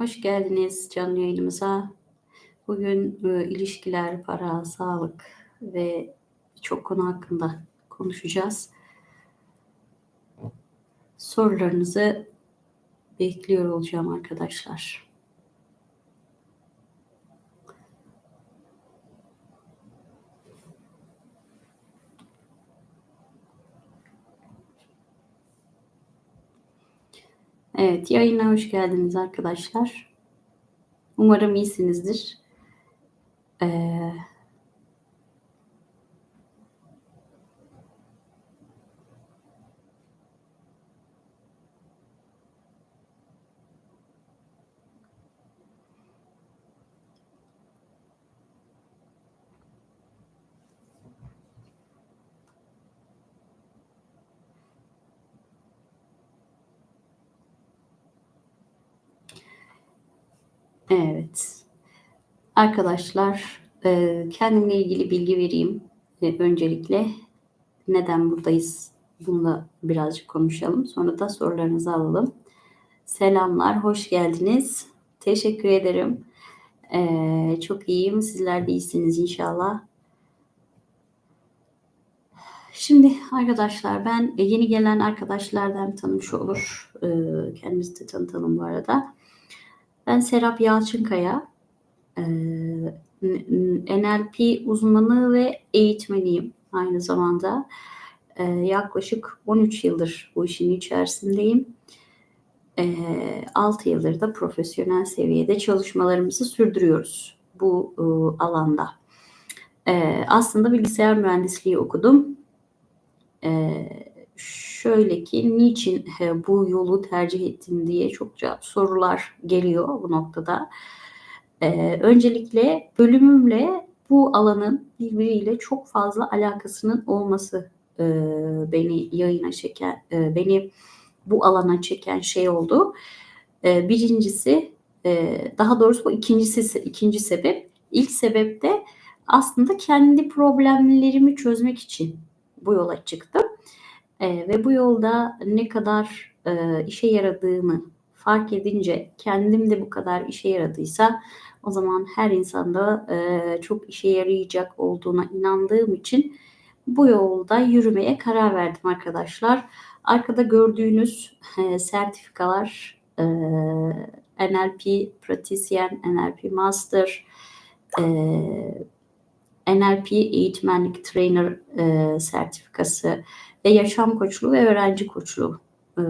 Hoş geldiniz canlı yayınımıza. Bugün e, ilişkiler, para, sağlık ve çok konu hakkında konuşacağız. Sorularınızı bekliyor olacağım arkadaşlar. Evet, yayına hoş geldiniz arkadaşlar. Umarım iyisinizdir. Ee, evet. Arkadaşlar, e, kendimle ilgili bilgi vereyim. E, öncelikle neden buradayız? Bununla birazcık konuşalım. Sonra da sorularınızı alalım. Selamlar, hoş geldiniz. Teşekkür ederim. E, çok iyiyim. Sizler de iyisiniz inşallah. Şimdi arkadaşlar ben yeni gelen arkadaşlardan tanımış olur. E, kendimizi de tanıtalım bu arada. Ben Serap Yalçınkaya. E, NLP uzmanı ve eğitmeniyim aynı zamanda. E, yaklaşık 13 yıldır bu işin içerisindeyim. E, 6 yıldır da profesyonel seviyede çalışmalarımızı sürdürüyoruz bu e, alanda. E, aslında bilgisayar mühendisliği okudum. E, şöyle ki niçin bu yolu tercih ettim diye çokça sorular geliyor bu noktada. Ee, öncelikle bölümümle bu alanın birbiriyle çok fazla alakasının olması e, beni yayına çeken, e, beni bu alana çeken şey oldu. E, birincisi, e, daha doğrusu bu ikincisi, ikinci sebep. İlk sebep de aslında kendi problemlerimi çözmek için bu yola çıktım. E, ve bu yolda ne kadar e, işe yaradığını fark edince kendim de bu kadar işe yaradıysa o zaman her insanda e, çok işe yarayacak olduğuna inandığım için bu yolda yürümeye karar verdim arkadaşlar. Arkada gördüğünüz e, sertifikalar e, NLP pratisyen, NLP master, e, NLP eğitmenlik trainer e, sertifikası ve yaşam koçluğu ve öğrenci koçluğu e,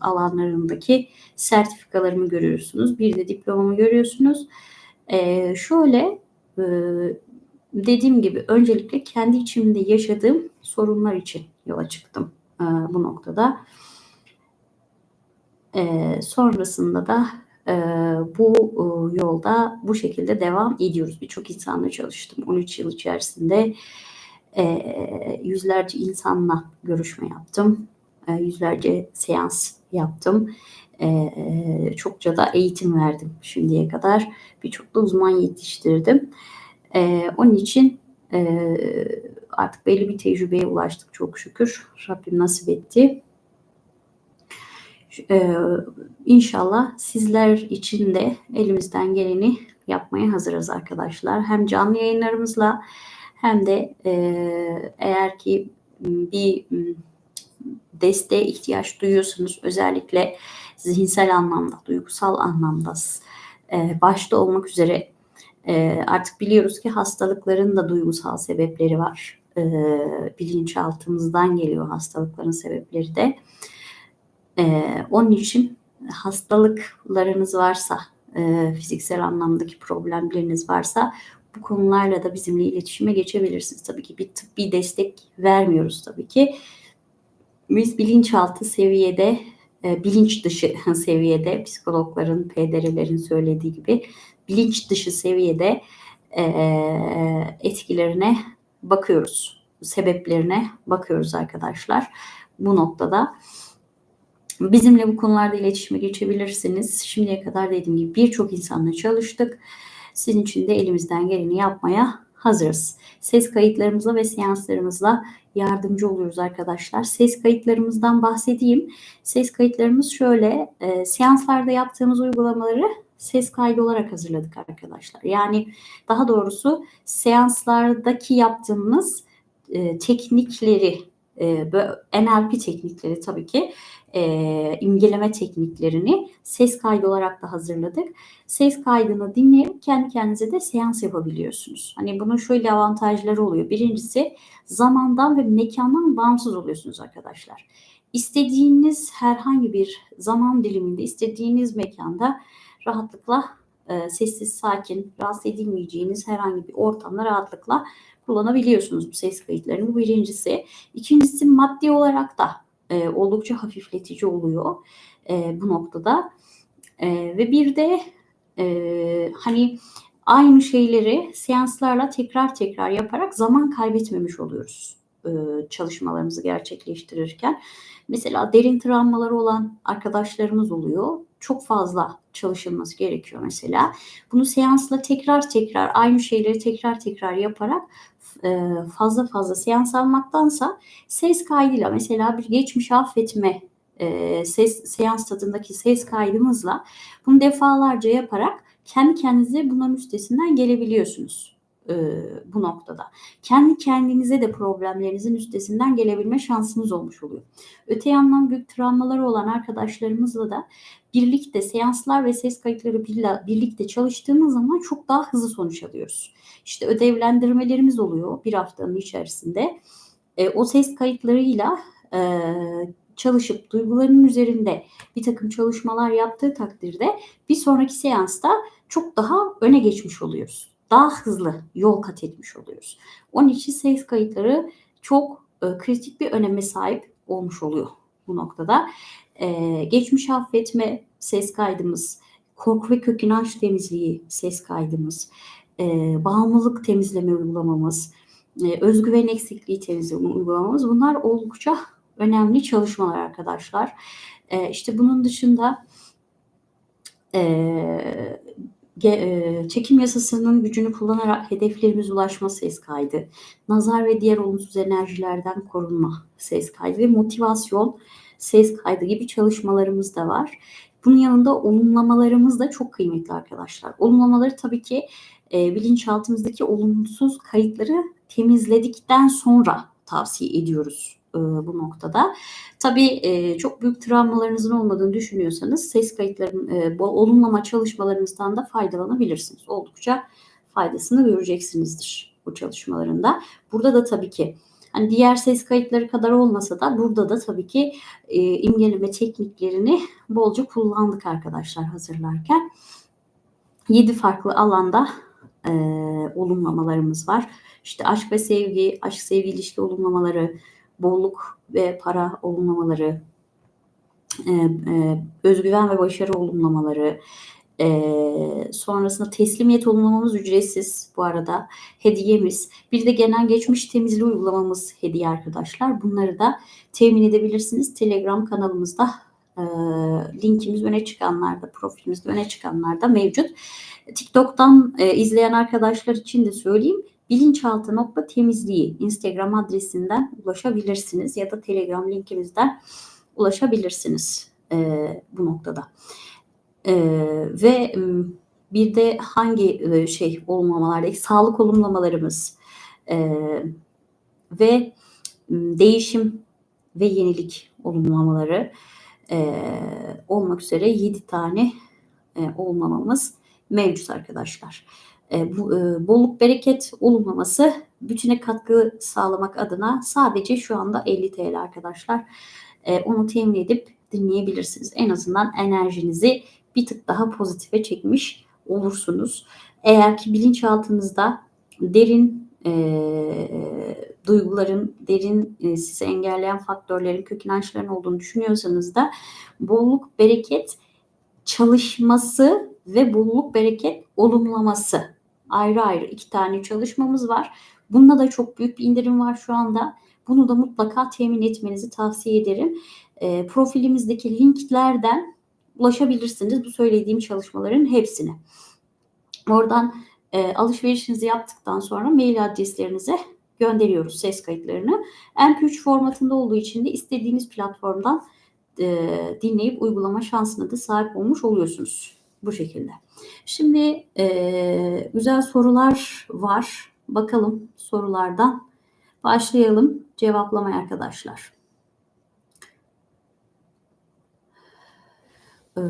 alanlarındaki sertifikalarımı görüyorsunuz. Bir de diplomamı görüyorsunuz. E, şöyle e, dediğim gibi öncelikle kendi içimde yaşadığım sorunlar için yola çıktım bu noktada. Sonrasında da bu yolda bu şekilde devam ediyoruz. Birçok insanla çalıştım. 13 yıl içerisinde e, yüzlerce insanla görüşme yaptım. E, yüzlerce seans yaptım. E, çokça da eğitim verdim şimdiye kadar. Birçok da uzman yetiştirdim. E, onun için e, artık belli bir tecrübeye ulaştık çok şükür. Rabbim nasip etti. Ee, inşallah sizler için de elimizden geleni yapmaya hazırız arkadaşlar. Hem canlı yayınlarımızla hem de e, eğer ki bir desteğe ihtiyaç duyuyorsunuz özellikle zihinsel anlamda, duygusal anlamda e, başta olmak üzere e, artık biliyoruz ki hastalıkların da duygusal sebepleri var. E, bilinçaltımızdan geliyor hastalıkların sebepleri de. E, onun için hastalıklarınız varsa, fiziksel anlamdaki problemleriniz varsa bu konularla da bizimle iletişime geçebilirsiniz. Tabii ki bir tıbbi destek vermiyoruz tabii ki. Biz bilinçaltı seviyede, e, bilinç dışı seviyede psikologların, PDR'lerin söylediği gibi bilinç dışı seviyede e, etkilerine bakıyoruz. Sebeplerine bakıyoruz arkadaşlar. Bu noktada bizimle bu konularda iletişime geçebilirsiniz. Şimdiye kadar dediğim gibi birçok insanla çalıştık. Sizin için de elimizden geleni yapmaya hazırız. Ses kayıtlarımızla ve seanslarımızla yardımcı oluyoruz arkadaşlar. Ses kayıtlarımızdan bahsedeyim. Ses kayıtlarımız şöyle, e, seanslarda yaptığımız uygulamaları ses kaydı olarak hazırladık arkadaşlar. Yani daha doğrusu seanslardaki yaptığımız e, teknikleri, e, NLP teknikleri tabii ki e, imgeleme tekniklerini ses kaydı olarak da hazırladık. Ses kaydını dinleyip kendi kendinize de seans yapabiliyorsunuz. Hani bunun şöyle avantajları oluyor. Birincisi zamandan ve mekandan bağımsız oluyorsunuz arkadaşlar. İstediğiniz herhangi bir zaman diliminde, istediğiniz mekanda rahatlıkla e, sessiz, sakin, rahatsız edilmeyeceğiniz herhangi bir ortamda rahatlıkla kullanabiliyorsunuz bu ses kayıtlarını. Bu birincisi. İkincisi maddi olarak da e, oldukça hafifletici oluyor e, bu noktada. E, ve bir de e, hani aynı şeyleri seanslarla tekrar tekrar yaparak zaman kaybetmemiş oluyoruz e, çalışmalarımızı gerçekleştirirken. Mesela derin travmaları olan arkadaşlarımız oluyor. Çok fazla çalışılması gerekiyor mesela. Bunu seansla tekrar tekrar aynı şeyleri tekrar tekrar yaparak e, fazla fazla seans almaktansa ses kaydıyla mesela bir geçmiş affetme e, ses seans tadındaki ses kaydımızla bunu defalarca yaparak kendi kendinize bunların üstesinden gelebiliyorsunuz e, bu noktada. Kendi kendinize de problemlerinizin üstesinden gelebilme şansınız olmuş oluyor. Öte yandan büyük travmaları olan arkadaşlarımızla da birlikte seanslar ve ses kayıtları birlikte çalıştığımız zaman çok daha hızlı sonuç alıyoruz. İşte ödevlendirmelerimiz oluyor bir haftanın içerisinde. E, o ses kayıtlarıyla e, çalışıp duygularının üzerinde bir takım çalışmalar yaptığı takdirde bir sonraki seansta çok daha öne geçmiş oluyoruz. Daha hızlı yol kat etmiş oluyoruz. Onun için ses kayıtları çok e, kritik bir öneme sahip olmuş oluyor bu noktada. E, geçmiş affetme ses kaydımız, korku ve kök inanç temizliği ses kaydımız, e, bağımlılık temizleme uygulamamız, e, özgüven eksikliği temizleme uygulamamız bunlar oldukça önemli çalışmalar arkadaşlar. E, işte bunun dışında e, çekim yasasının gücünü kullanarak hedeflerimiz ulaşma ses kaydı, nazar ve diğer olumsuz enerjilerden korunma ses kaydı ve motivasyon ses kaydı gibi çalışmalarımız da var. Bunun yanında olumlamalarımız da çok kıymetli arkadaşlar. Olumlamaları tabii ki e, bilinçaltımızdaki olumsuz kayıtları temizledikten sonra tavsiye ediyoruz e, bu noktada. Tabii e, çok büyük travmalarınızın olmadığını düşünüyorsanız ses kayıtların e, olumlama çalışmalarınızdan da faydalanabilirsiniz. Oldukça faydasını göreceksinizdir bu çalışmalarında. Burada da tabii ki hani diğer ses kayıtları kadar olmasa da burada da tabii ki e, imgeleme tekniklerini bolca kullandık arkadaşlar hazırlarken. 7 farklı alanda e, olumlamalarımız var. İşte aşk ve sevgi, aşk sevgi ilişki olumlamaları, bolluk ve para olumlamaları, e, e, özgüven ve başarı olumlamaları, e, sonrasında teslimiyet olumlamamız ücretsiz bu arada. Hediyemiz. Bir de genel geçmiş temizliği uygulamamız hediye arkadaşlar. Bunları da temin edebilirsiniz. Telegram kanalımızda e, linkimiz öne çıkanlarda, profilimizde öne çıkanlarda mevcut. TikTok'tan e, izleyen arkadaşlar için de söyleyeyim bilinçaltı nokta temizliği Instagram adresinden ulaşabilirsiniz ya da Telegram linkimizden ulaşabilirsiniz e, bu noktada. E, ve bir de hangi e, şey olumlamalarda sağlık olumlamalarımız e, ve değişim ve yenilik olumlamaları e, olmak üzere 7 tane e, olumlamamız mevcut arkadaşlar. E, bu, e, bolluk bereket olumlaması bütüne katkı sağlamak adına sadece şu anda 50 TL arkadaşlar. E, onu temin edip dinleyebilirsiniz. En azından enerjinizi bir tık daha pozitife çekmiş olursunuz. Eğer ki bilinçaltınızda derin e, duyguların, derin e, sizi engelleyen faktörlerin, kök inançların olduğunu düşünüyorsanız da bolluk, bereket çalışması ve bolluk, bereket olumlaması ayrı ayrı iki tane çalışmamız var. Bunda da çok büyük bir indirim var şu anda. Bunu da mutlaka temin etmenizi tavsiye ederim. E, profilimizdeki linklerden ulaşabilirsiniz bu söylediğim çalışmaların hepsine. Oradan e, alışverişinizi yaptıktan sonra mail adreslerinize gönderiyoruz ses kayıtlarını. MP3 formatında olduğu için de istediğiniz platformdan e, dinleyip uygulama şansına da sahip olmuş oluyorsunuz Bu şekilde. Şimdi e, güzel sorular var. Bakalım sorulardan. Başlayalım cevaplamaya arkadaşlar. Ee,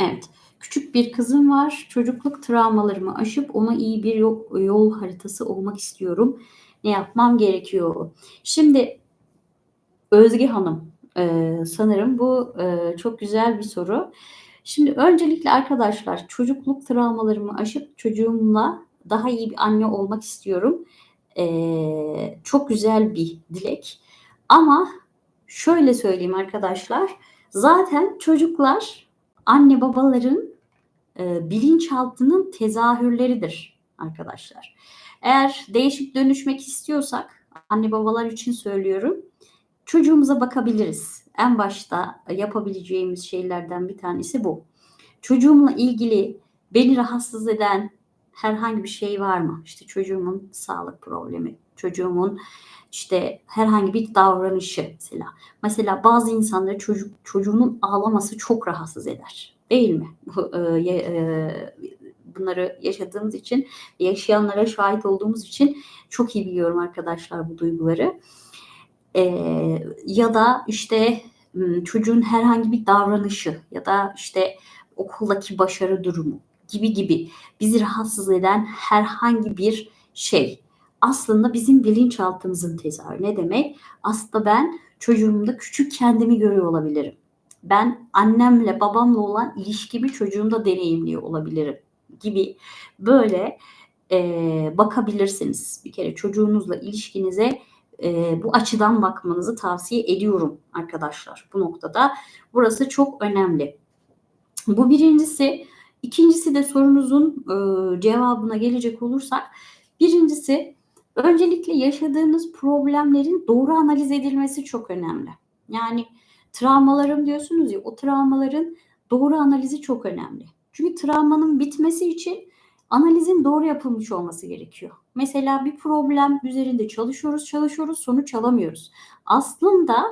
evet. Küçük bir kızım var. Çocukluk travmalarımı aşıp ona iyi bir yol, yol haritası olmak istiyorum. Ne yapmam gerekiyor? Şimdi Özge Hanım sanırım bu çok güzel bir soru. Şimdi öncelikle arkadaşlar çocukluk travmalarımı aşıp çocuğumla daha iyi bir anne olmak istiyorum. Çok güzel bir dilek. Ama şöyle söyleyeyim arkadaşlar. Zaten çocuklar anne babaların e, bilinçaltının tezahürleridir arkadaşlar. Eğer değişip dönüşmek istiyorsak anne babalar için söylüyorum. Çocuğumuza bakabiliriz. En başta yapabileceğimiz şeylerden bir tanesi bu. Çocuğumla ilgili beni rahatsız eden herhangi bir şey var mı? İşte çocuğumun sağlık problemi, çocuğumun işte herhangi bir davranışı mesela. Mesela bazı insanları çocuk çocuğunun ağlaması çok rahatsız eder. Değil mi? E, e, bunları yaşadığımız için, yaşayanlara şahit olduğumuz için çok iyi biliyorum arkadaşlar bu duyguları. Ee, ya da işte çocuğun herhangi bir davranışı ya da işte okuldaki başarı durumu gibi gibi bizi rahatsız eden herhangi bir şey aslında bizim bilinçaltımızın tezahürü. Ne demek? Aslında ben çocuğumda küçük kendimi görüyor olabilirim. Ben annemle babamla olan ilişkimi çocuğumda deneyimliyor olabilirim gibi böyle e, bakabilirsiniz. Bir kere çocuğunuzla ilişkinize e, bu açıdan bakmanızı tavsiye ediyorum arkadaşlar bu noktada. Burası çok önemli. Bu birincisi. İkincisi de sorunuzun e, cevabına gelecek olursak birincisi öncelikle yaşadığınız problemlerin doğru analiz edilmesi çok önemli. Yani travmalarım diyorsunuz ya o travmaların doğru analizi çok önemli. Çünkü travmanın bitmesi için analizin doğru yapılmış olması gerekiyor. Mesela bir problem üzerinde çalışıyoruz, çalışıyoruz, sonuç alamıyoruz. Aslında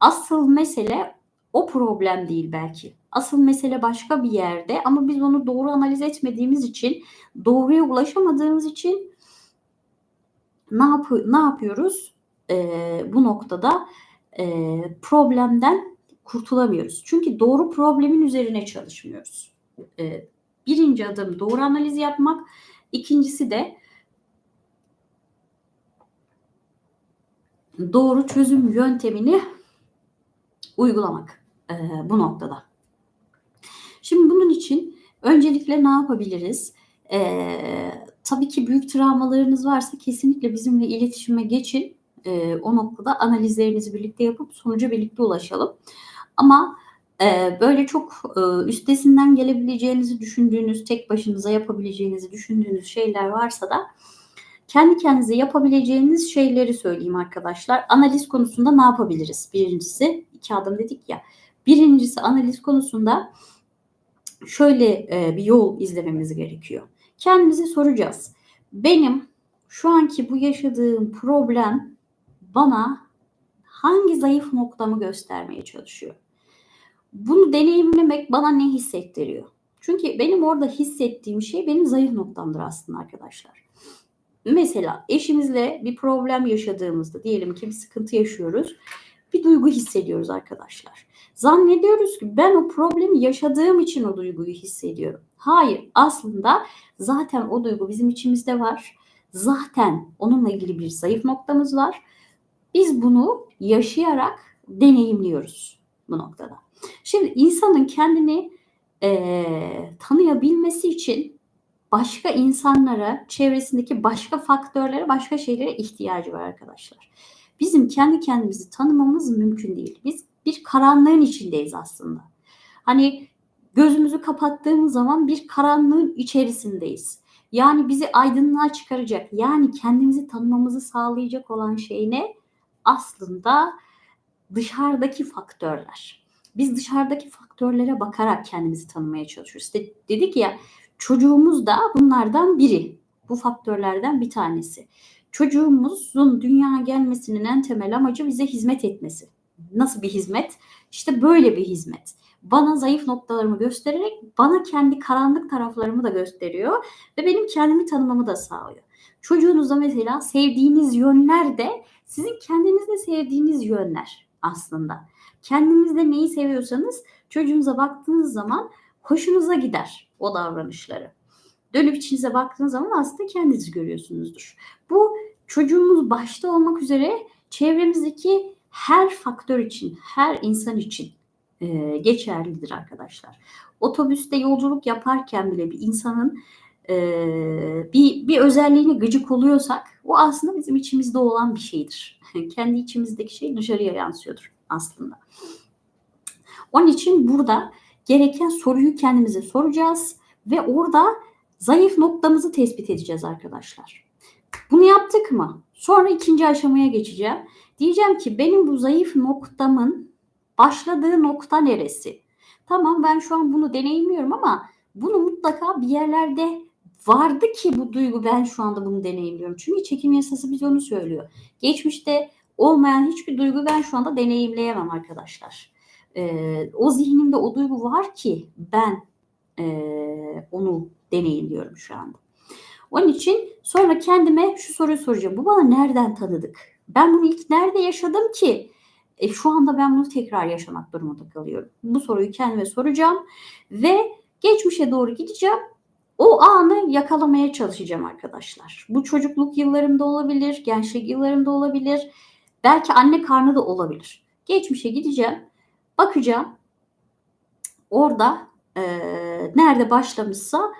asıl mesele o problem değil belki. Asıl mesele başka bir yerde ama biz onu doğru analiz etmediğimiz için, doğruya ulaşamadığımız için ne, yap ne yapıyoruz? Ee, bu noktada e, problemden kurtulamıyoruz. Çünkü doğru problemin üzerine çalışmıyoruz. Ee, birinci adım doğru analiz yapmak. İkincisi de doğru çözüm yöntemini uygulamak e, bu noktada. Şimdi bunun için öncelikle ne yapabiliriz? E, tabii ki büyük travmalarınız varsa kesinlikle bizimle iletişime geçin. E, o noktada analizlerinizi birlikte yapıp sonuca birlikte ulaşalım. Ama e, böyle çok e, üstesinden gelebileceğinizi düşündüğünüz, tek başınıza yapabileceğinizi düşündüğünüz şeyler varsa da kendi kendinize yapabileceğiniz şeyleri söyleyeyim arkadaşlar. Analiz konusunda ne yapabiliriz? Birincisi, iki adım dedik ya. Birincisi analiz konusunda şöyle e, bir yol izlememiz gerekiyor. Kendimize soracağız. Benim şu anki bu yaşadığım problem bana hangi zayıf noktamı göstermeye çalışıyor? Bunu deneyimlemek bana ne hissettiriyor? Çünkü benim orada hissettiğim şey benim zayıf noktamdır aslında arkadaşlar. Mesela eşimizle bir problem yaşadığımızda diyelim ki bir sıkıntı yaşıyoruz. Bir duygu hissediyoruz arkadaşlar. Zannediyoruz ki ben o problemi yaşadığım için o duyguyu hissediyorum. Hayır aslında zaten o duygu bizim içimizde var. Zaten onunla ilgili bir zayıf noktamız var. Biz bunu yaşayarak deneyimliyoruz bu noktada. Şimdi insanın kendini e, tanıyabilmesi için başka insanlara, çevresindeki başka faktörlere, başka şeylere ihtiyacı var arkadaşlar. Bizim kendi kendimizi tanımamız mümkün değil. Biz bir karanlığın içindeyiz aslında. Hani gözümüzü kapattığımız zaman bir karanlığın içerisindeyiz. Yani bizi aydınlığa çıkaracak, yani kendimizi tanımamızı sağlayacak olan şey ne? Aslında dışarıdaki faktörler. Biz dışarıdaki faktörlere bakarak kendimizi tanımaya çalışıyoruz. İşte dedik ya Çocuğumuz da bunlardan biri. Bu faktörlerden bir tanesi. Çocuğumuzun dünyaya gelmesinin en temel amacı bize hizmet etmesi. Nasıl bir hizmet? İşte böyle bir hizmet. Bana zayıf noktalarımı göstererek bana kendi karanlık taraflarımı da gösteriyor ve benim kendimi tanımamı da sağlıyor. Çocuğunuzda mesela sevdiğiniz yönler de sizin kendinizde sevdiğiniz yönler aslında. Kendinizde neyi seviyorsanız çocuğunuza baktığınız zaman hoşunuza gider o davranışları. Dönüp içinize baktığınız zaman aslında kendinizi görüyorsunuzdur. Bu çocuğumuz başta olmak üzere çevremizdeki her faktör için, her insan için e, geçerlidir arkadaşlar. Otobüste yolculuk yaparken bile bir insanın e, bir, bir özelliğine gıcık oluyorsak o aslında bizim içimizde olan bir şeydir. Kendi içimizdeki şey dışarıya yansıyordur aslında. Onun için burada gereken soruyu kendimize soracağız ve orada zayıf noktamızı tespit edeceğiz arkadaşlar. Bunu yaptık mı? Sonra ikinci aşamaya geçeceğim. Diyeceğim ki benim bu zayıf noktamın başladığı nokta neresi? Tamam ben şu an bunu deneyimliyorum ama bunu mutlaka bir yerlerde vardı ki bu duygu ben şu anda bunu deneyimliyorum. Çünkü çekim yasası bize onu söylüyor. Geçmişte olmayan hiçbir duygu ben şu anda deneyimleyemem arkadaşlar. Ee, o zihnimde o duygu var ki ben e, onu deneyimliyorum şu anda. Onun için sonra kendime şu soruyu soracağım. Bu bana nereden tanıdık? Ben bunu ilk nerede yaşadım ki? E, şu anda ben bunu tekrar yaşamak durumunda kalıyorum. Bu soruyu kendime soracağım ve geçmişe doğru gideceğim. O anı yakalamaya çalışacağım arkadaşlar. Bu çocukluk yıllarımda olabilir, gençlik yıllarımda olabilir. Belki anne karnı da olabilir. Geçmişe gideceğim, bakacağım. Orada e, nerede başlamışsa